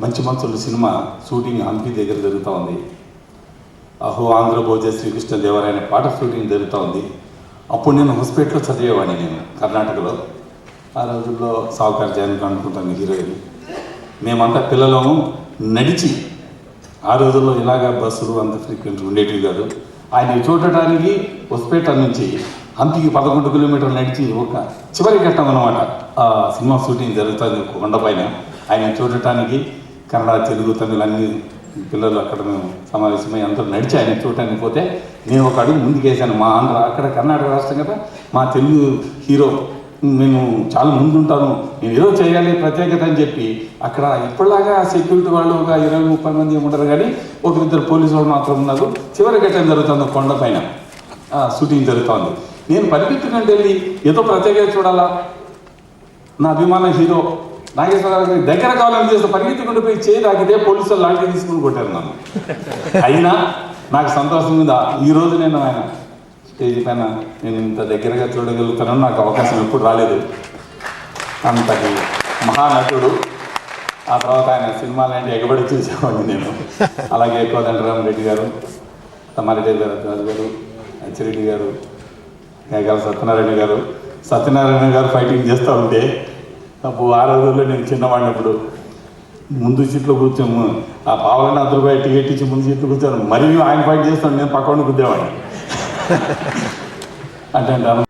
మంచి మంచులు cinema shooting Hampi దగ్గర జరుగుతూ ఉంది. అహో ఆంధ్రభోజ శ్రీకృష్ణ దేవరాయన పాట షూటింగ్ జరుగుతూ ఉంది. అప్పుడు నేను హాస్పిటల్లో చదివేవాడిని నేను కర్ణాటకలో. ఆ రోజుల్లో సావుకారు జయన్ అనుకుంటాను హీరోయిన్. మేమంతా పిల్లలము నడిచి ఆ రోజుల్లో ఇలాగ బస్సులు అంత ఫ్రీక్వెంట్ ఉండేటివి కాదు. ఆయన చూడటానికి హాస్పిటల్ నుంచి హంపికి పదకొండు కిలోమీటర్లు నడిచి ఒక చివరి ఘట్టం అనమాట ఆ సినిమా షూటింగ్ జరుగుతుంది కొండపైన. ఆయన చూడటానికి కన్నడ తెలుగు తమిళ అన్ని పిల్లలు అక్కడ మేము సమావేశమై అందరూ నడిచి ఆయన చూడటానికి పోతే నేను ఒక అడుగు ముందుకేసాను మా ఆంధ్ర అక్కడ కర్ణాటక రాష్ట్రం కదా మా తెలుగు హీరో మేము చాలా ముందుంటాను నేను ఏదో చేయాలి ప్రత్యేకత అని చెప్పి అక్కడ ఇప్పటిలాగా సెక్యూరిటీ వాళ్ళు ఒక ఇరవై ముప్పై మంది ఉంటారు కానీ ఒకరిద్దరు పోలీసు వాళ్ళు మాత్రం ఉన్నారు. చివరి ఘట్టం జరుగుతుంది కొండ పైన. షూటింగ్ జరుగుతుంది. నేను పరిగెత్తుకుంటూ వెళ్ళి ఏదో ప్రత్యేకత చూడాలా? నా అభిమాన హీరో నాగేశ్వరరావు దగ్గర కావాలని చేస్తే పరిగెత్తుకుంటూ పోయి చేయి తాకితే పోలీసులు లాంటి తీసుకుని కొట్టారు నన్ను. అయినా నాకు సంతోషం మీద ఈ రోజు నేను ఆయన స్టేజ్ పైన నేను ఇంత దగ్గరగా చూడగలుగుతానని నాకు అవకాశం ఎప్పుడు రాలేదు. అంతటి మహానటుడు. ఆ తర్వాత ఆయన సినిమాలు అంటే ఎగబడి చూసేవాడిని నేను. అలాగే కోదండరామ్ రెడ్డి గారు తమ్మారెడ్డి గారు రాజు గారు అచ్చిరెడ్డి గారు మేఘాల సత్యనారాయణ గారు. సత్యనారాయణ గారు ఫైటింగ్ చేస్తూ ఉంటే అప్పుడు ఆ రోజుల్లో నేను చిన్నవాడినప్పుడు. ముందు సీట్లో కూర్చోము. ఆ పావులని రూపాయలు టికెట్ ఇచ్చి ముందు సీట్లో కూర్చోను. మరియు ఆయన ఫైట్ చేస్తాను నేను పక్కన గుద్దేవాడిని. అంటే అంటాను